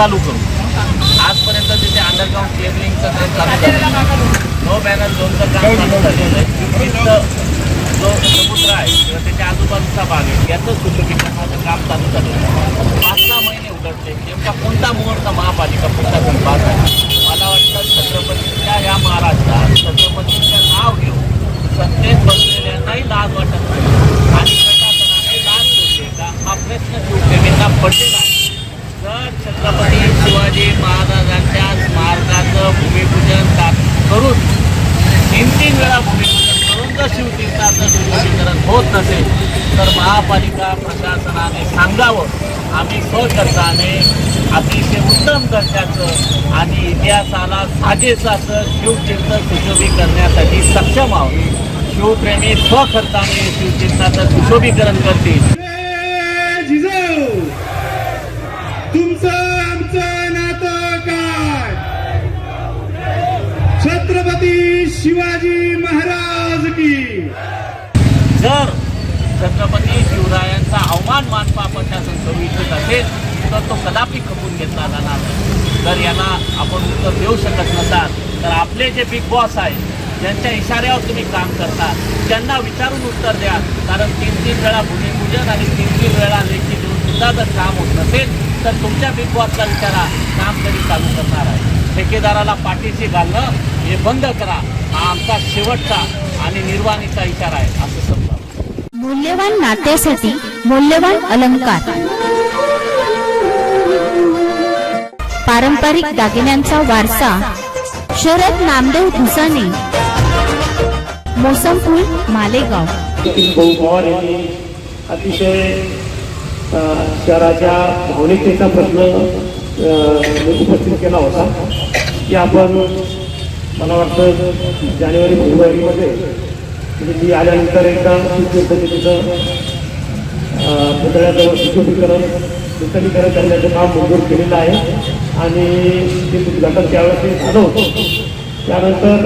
चालू करू. आजपर्यंत तिथे अंडरग्राऊंड केबलिंगचं काम चालू झालं. नो बॅनर झोनचं काम चालू झालेलं आहे. जो समुद्र आहे किंवा त्याच्या आजूबाजूचा भाग आहे याचं सुशोभीकरणाचं काम चालू झालेलं आहे. पाच सहा महिने उघडले नेमका कोणता मुहूर्त महापालिका कोणता पाहत आहे? मला वाटतं छत्रपतीच्या या महाराष्ट्रात छत्रपतीचं नाव घेऊन सत्तेत बसलेल्यांनाही लाज वाटत नाही. आणि प्रशासनाने लाज सोडली का हा प्रश्न शिवसेनेला पडलेला आहे जर छत्रपती शिवाजी महाराजांच्या स्मारकाचं भूमिपूजन ता- करून तीन तीन वेळा भूमिपूजन करून जर शिवतीर्थाचं सुशोभीकरण होत नसेल तर महापालिका प्रशासनाने सांगावं. आम्ही स्वखर्चाने अतिशय उत्तम दर्जाचं आणि इतिहासाला साजेसाचं असं शिवतीर्थ सुशोभी करण्यासाठी सक्षम आहोत. शिवप्रेमी स्वखर्चाने शिवतीर्थाचं सुशोभीकरण करतील. शिवाजी महाराज की. जर छत्रपती शिवरायांचा अवमान मानपा प्रशासन करू इच्छित असेल तर तो कदापि खपून घेतला जाणार नाही. जर यांना आपण उत्तर देऊ शकत नसाल तर आपले जे बिग बॉस आहेत ज्यांच्या इशाऱ्यावर तुम्ही काम करता त्यांना विचारून उत्तर द्या. कारण तीन तीन वेळा भूमिपूजन आणि तीन तीन वेळा लेखी देऊन सुद्धा जर काम होत नसेल तर तुमच्या बिग बॉसला विचारा काम कधी चालू करणार आहे. ठेकेदाराला पाठीशी घालणं हे बंद करा. हा आमचा शेवटचा आणि निर्वाणीचा इशारा आहे असं समजा. मूल्यवान नात्यासाठी मूल्यवान अलंकार. पारंपरिक दागिन्यांचा वारसा शरद नामदेव धुसाने मोसमपूल मालेगाव. भाऊ पवार यांनी अतिशय शहराच्या भावनिकतेचा प्रश्न उपस्थित केला होता. की आपण मला वाटतं जानेवारी फेब्रुवारीमध्ये म्हणजे ती आल्यानंतर एकदा पद्धतीचं पुतळ्याजवळ सुशोभीकरण नूतनीकरण करण्याचं काम मंजूर केलेलं आहे. आणि ते उद्घाटन त्यावेळेस ते झालं होतं. त्यानंतर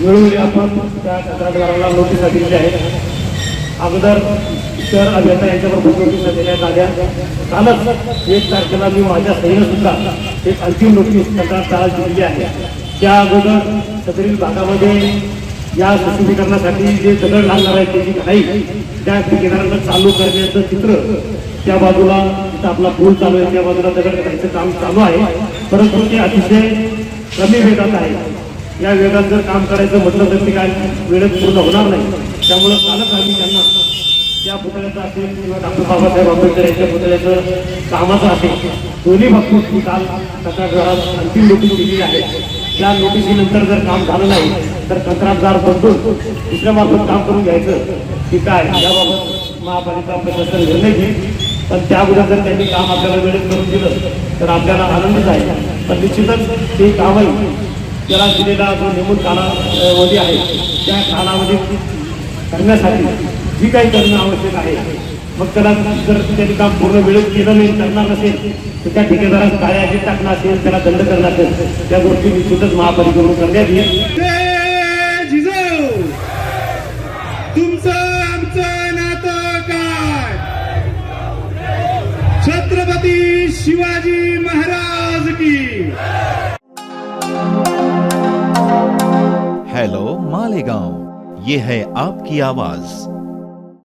वेळोवेळी आपण त्या तक्रारदाराला नोटिसा दिलेल्या आहेत अगोदर शहर अभियंता यांच्याबरोबर नोटिसा देण्यात आल्या कालच एक तारखेला मी माझ्या सहीनं सुद्धा एक अंतिम नोटीस तक्रारदाराला दिलेली आहे. त्या अगोदर सदरील भागामध्ये या सुशोभीकरणासाठी जे दगड लागणार आहे त्याची घाई त्या ठेकेदारांना चालू करण्याचं चित्र त्या बाजूला जिथं आपला पूल चालू आहे त्या बाजूला दगड करण्याचं काम चालू आहे. परंतु ते अतिशय कमी वेगात आहे. या वेगात जर काम करायचं म्हटलं तर ते काय वेळेत पूर्ण होणार नाही. त्यामुळं कालच आम्ही त्यांना त्या पुतळ्याचं असेल किंवा डॉक्टर बाबासाहेब आंबेडकर यांच्या पुतळ्याचं कामाचं असेल दोन्ही बाबतीत काल काल घरात अंतिम नोटीस दिलेली आहे. त्या नोटिसीनंतर जर काम झालं नाही तर कंत्राटदार बदलून दुसऱ्या मार्फत काम करून घ्यायचं. की काय? याबाबत महापालिका प्रशासन निर्णय घेईल. पण त्या अगोदर जर त्यांनी काम आपल्याला वेळेत करून दिलं तर आपल्याला आनंदच आहे. पण निश्चितच ते कामही त्याला दिलेला जो नेमून कालावधी आहे त्या कालावधी करण्यासाठी जी काही करणं आवश्यक आहे मग त्याला जर त्यांनी काम पूर्ण वेळेत केलं नाही करणार नसेल तर त्या ठेकेदारास काय टाकणं असेल त्याला दंड करणं असेल त्या गोष्टी निश्चितच महापालिकेकडून करण्यात येईल. जय जिजाऊ तुमचं आमचं नातं काय? छत्रपती शिवाजी महाराज की. हेलो मालेगांव ये है आपकी आवाज़.